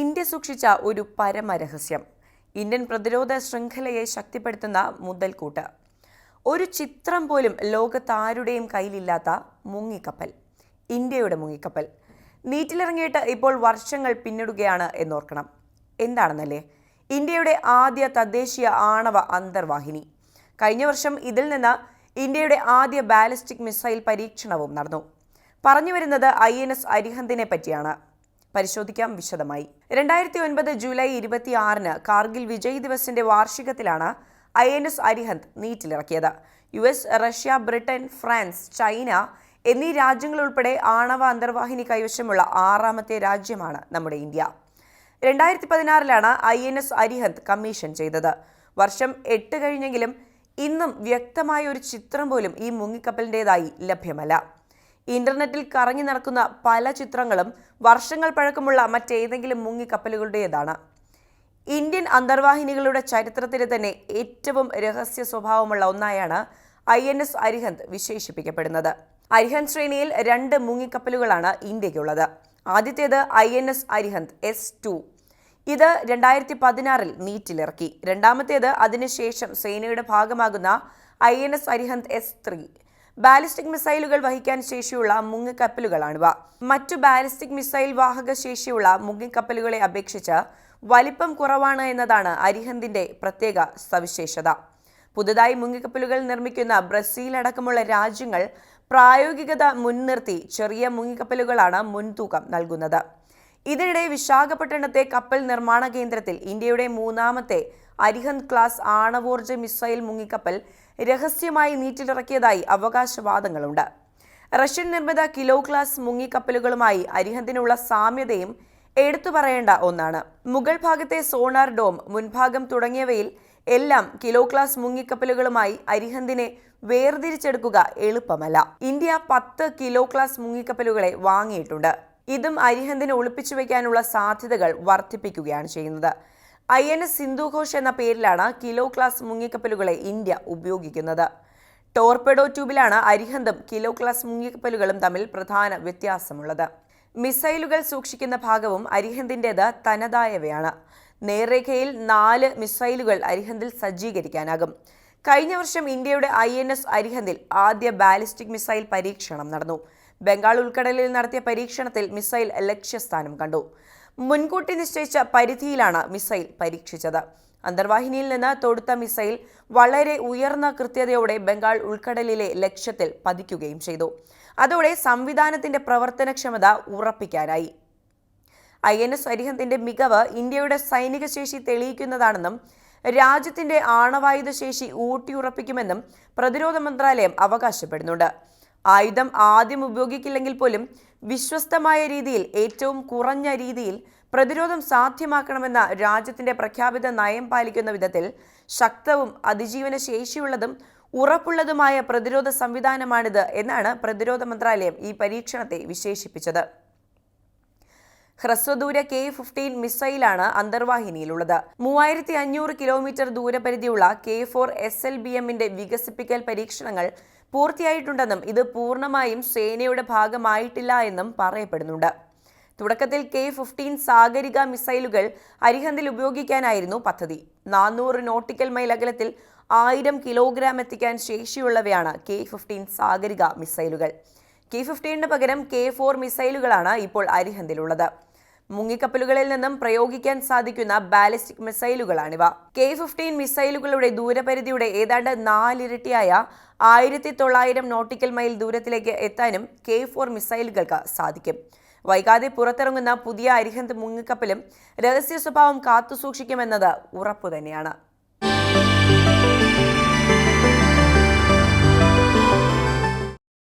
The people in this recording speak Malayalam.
ഇന്ത്യ സൂക്ഷിച്ച ഒരു പരമരഹസ്യം. ഇന്ത്യൻ പ്രതിരോധ ശൃംഖലയെ ശക്തിപ്പെടുത്തുന്ന മുതൽക്കൂട്ട്. ഒരു ചിത്രം പോലും ലോകത്താരുടെയും കയ്യിലില്ലാത്ത മുങ്ങിക്കപ്പൽ. ഇന്ത്യയുടെ മുങ്ങിക്കപ്പൽ. നീറ്റിലിറങ്ങിയിട്ട് ഇപ്പോൾ വർഷങ്ങൾ പിന്നിടുകയാണ് എന്നോർക്കണം. എന്താണെന്നല്ലേ? ഇന്ത്യയുടെ ആദ്യ തദ്ദേശീയ ആണവ അന്തർവാഹിനി. കഴിഞ്ഞ വർഷം ഇതിൽ നിന്ന് ഇന്ത്യയുടെ ആദ്യ ബാലിസ്റ്റിക് മിസൈൽ പരീക്ഷണവും നടന്നു. പറഞ്ഞു വരുന്നത് ഐ എൻ എസ് അരിഹന്തിനെ പറ്റിയാണ്. പരിശോധിക്കാം വിശദമായി. രണ്ടായിരത്തി ഒൻപത് ജൂലൈ ഇരുപത്തി ആറിന് കാർഗിൽ വിജയ് ദിവസിന്റെ വാർഷികത്തിലാണ് I N S Arihant നീറ്റിലിറക്കിയത്. U S Russia Britain France China എന്നീ രാജ്യങ്ങളുൾപ്പെടെ ആണവ അന്തർവാഹിനി കൈവശമുള്ള ആറാമത്തെ രാജ്യമാണ് നമ്മുടെ ഇന്ത്യ. രണ്ടായിരത്തി പതിനാറിലാണ് I N S Arihant commission ചെയ്തത്. വർഷം എട്ട് കഴിഞ്ഞെങ്കിലും ഇന്നും വ്യക്തമായ ഒരു ചിത്രം പോലും ഈ മുങ്ങിക്കപ്പലിന്റെതായി ലഭ്യമല്ല. ഇന്റർനെറ്റിൽ കറങ്ങി നടക്കുന്ന പല ചിത്രങ്ങളും വർഷങ്ങൾ പഴക്കമുള്ള മറ്റേതെങ്കിലും മുങ്ങിക്കപ്പലുകളുടേതാണ്. ഇന്ത്യൻ അന്തർവാഹിനികളുടെ ചരിത്രത്തിലെ തന്നെ ഏറ്റവും രഹസ്യ സ്വഭാവമുള്ള ഒന്നായാണ് ഐ എൻ എസ് അരിഹന്ത് വിശേഷിപ്പിക്കപ്പെടുന്നത്. അരിഹന്ത് ശ്രേണിയിൽ രണ്ട് മുങ്ങിക്കപ്പലുകളാണ് ഇന്ത്യയ്ക്കുള്ളത് ആദ്യത്തേത് I N S Arihant S two. ഇത് രണ്ടായിരത്തി പതിനാറിൽ നീറ്റിലിറക്കി. രണ്ടാമത്തേത് അതിനുശേഷം സേനയുടെ ഭാഗമാകുന്ന I N S Arihant S three. Ballistic മിസൈലുകൾ വഹിക്കാൻ ശേഷിയുള്ള മുങ്ങിക്കപ്പലുകളാണിവ. മറ്റു ബാലിസ്റ്റിക് മിസൈൽ വാഹക ശേഷിയുള്ള മുങ്ങിക്കപ്പലുകളെ അപേക്ഷിച്ച് വലിപ്പം കുറവാണ് എന്നതാണ് അരിഹന്തിന്റെ പ്രത്യേക സവിശേഷത. പുതുതായി മുങ്ങിക്കപ്പലുകൾ നിർമ്മിക്കുന്ന ബ്രസീൽ അടക്കമുള്ള രാജ്യങ്ങൾ പ്രായോഗികത മുൻനിർത്തി ചെറിയ മുങ്ങിക്കപ്പലുകളാണ് മുൻതൂക്കം നൽകുന്നത്. ഇതിനിടെ വിശാഖപട്ടണത്തെ കപ്പൽ നിർമ്മാണ കേന്ദ്രത്തിൽ ഇന്ത്യയുടെ മൂന്നാമത്തെ അരിഹന്ത് ക്ലാസ് ആണവോർജ മിസൈൽ മുങ്ങിക്കപ്പൽ രഹസ്യമായി നീറ്റിലിറക്കിയതായി അവകാശവാദങ്ങളുണ്ട്. റഷ്യൻ നിർമ്മിത കിലോ ക്ലാസ് മുങ്ങിക്കപ്പലുകളുമായി അരിഹന്തിനുള്ള സാമ്യതയും എടുത്തു പറയേണ്ട ഒന്നാണ്. മുഗൾ ഭാഗത്തെ സോണാർ ഡോം മുൻഭാഗം തുടങ്ങിയവയിൽ എല്ലാം കിലോ ക്ലാസ് മുങ്ങിക്കപ്പലുകളുമായി അരിഹന്തിനെ വേർതിരിച്ചെടുക്കുക എളുപ്പമല്ല. ഇന്ത്യ പത്ത് കിലോ ക്ലാസ് മുങ്ങിക്കപ്പലുകളെ വാങ്ങിയിട്ടുണ്ട്. ഇതും അരിഹന്തിനെ ഒളിപ്പിച്ചു വയ്ക്കാനുള്ള സാധ്യതകൾ വർദ്ധിപ്പിക്കുകയാണ് ചെയ്യുന്നത്. ഐ എൻ എസ് സിന്ധുഘോഷ് എന്ന പേരിലാണ് കിലോ ക്ലാസ് മുങ്ങിക്കപ്പലുകളെ ഇന്ത്യ ഉപയോഗിക്കുന്നത്. ടോർപെഡോ ട്യൂബിലാണ് അരിഹന്തും കിലോ ക്ലാസ് മുങ്ങിക്കപ്പലുകളും തമ്മിൽ പ്രധാന വ്യത്യാസമുള്ളത്. മിസൈലുകൾ സൂക്ഷിക്കുന്ന ഭാഗവും അരിഹന്തിന്റെത് തനതായവയാണ്. നേർരേഖയിൽ നാല് മിസൈലുകൾ അരിഹന്തിൽ സജ്ജീകരിക്കാനാകും. കഴിഞ്ഞ വർഷം ഇന്ത്യയുടെ ഐ എൻ എസ് അരിഹന്തിൽ ആദ്യ ബാലിസ്റ്റിക് മിസൈൽ പരീക്ഷണം നടന്നു. ബംഗാൾ ഉൾക്കടലിൽ നടത്തിയ പരീക്ഷണത്തിൽ മിസൈൽ ലക്ഷ്യസ്ഥാനം കണ്ടു. മുൻകൂട്ടി നിശ്ചയിച്ച പരിധിയിലാണ് മിസൈൽ പരീക്ഷിച്ചത്. അന്തർവാഹിനിയിൽ നിന്ന് തൊടുത്ത മിസൈൽ വളരെ ഉയർന്ന കൃത്യതയോടെ ബംഗാൾ ഉൾക്കടലിലെ ലക്ഷ്യത്തിൽ പതിക്കുകയും ചെയ്തു. അതോടെ സംവിധാനത്തിന്റെ പ്രവർത്തനക്ഷമത ഉറപ്പിക്കാനായി. ഐ എൻ എസ് അരിഹന്തിന്റെ മികവ് ഇന്ത്യയുടെ സൈനിക ശേഷി തെളിയിക്കുന്നതാണെന്നും രാജ്യത്തിന്റെ ആണവായുധ ശേഷി ഊട്ടിയുറപ്പിക്കുമെന്നും പ്രതിരോധ മന്ത്രാലയം അവകാശപ്പെടുന്നുണ്ട്. ആയുധം ആദ്യം ഉപയോഗിക്കില്ലെങ്കിൽ പോലും വിശ്വസ്തമായ രീതിയിൽ ഏറ്റവും കുറഞ്ഞ രീതിയിൽ പ്രതിരോധം സാധ്യമാക്കണമെന്ന രാജ്യത്തിന്റെ പ്രഖ്യാപിത നയം പാലിക്കുന്ന വിധത്തിൽ ശക്തവും അതിജീവന ശേഷിയുള്ളതും ഉറപ്പുള്ളതുമായ പ്രതിരോധ സംവിധാനമാണിത് എന്നാണ് പ്രതിരോധ മന്ത്രാലയം ഈ പരീക്ഷണത്തെ വിശേഷിപ്പിച്ചത്. ഹ്രസ്വദൂര കെ ഫിഫ്റ്റീൻ മിസൈലാണ് അന്തർവാഹിനിയിലുള്ളത്. മൂവായിരത്തി അഞ്ഞൂറ് kilometre ദൂരപരിധിയുള്ള K four S L B എമ്മിന്റെ വികസിപ്പിക്കൽ പരീക്ഷണങ്ങൾ പൂർത്തിയായിട്ടുണ്ടെന്നും ഇത് പൂർണമായും സേനയുടെ ഭാഗമായിട്ടില്ല എന്നും പറയപ്പെടുന്നുണ്ട്. തുടക്കത്തിൽ കെ ഫിഫ്റ്റീൻ സാഗരിക മിസൈലുകൾ അരിഹന്തിൽ ഉപയോഗിക്കാനായിരുന്നു പദ്ധതി. നാനൂറ് നോട്ടിക്കൽ മൈൽ അകലത്തിൽ ആയിരം കിലോഗ്രാം എത്തിക്കാൻ ശേഷിയുള്ളവയാണ് കെ ഫിഫ്റ്റീൻ സാഗരിക മിസൈലുകൾ. കെ ഫിഫ്റ്റീനിന് പകരം കെ ഫോർ മിസൈലുകളാണ് ഇപ്പോൾ അരിഹന്തിലുള്ളത്. മുങ്ങിക്കപ്പലുകളിൽ നിന്നും പ്രയോഗിക്കാൻ സാധിക്കുന്ന ബാലിസ്റ്റിക് മിസൈലുകളാണിവ. കെ ഫിഫ്റ്റീൻ മിസൈലുകളുടെ ദൂരപരിധിയുടെ ഏതാണ്ട് നാലിരട്ടിയായ ആയിരത്തി തൊള്ളായിരം നോട്ടിക്കൽ മൈൽ ദൂരത്തിലേക്ക് എത്താനും കെ ഫോർ മിസൈലുകൾക്ക് സാധിക്കും. വൈകാതെ പുറത്തിറങ്ങുന്ന പുതിയ അരിഹന്ത് മുങ്ങിക്കപ്പലും രഹസ്യ സ്വഭാവം കാത്തുസൂക്ഷിക്കുമെന്നത് ഉറപ്പു തന്നെയാണ്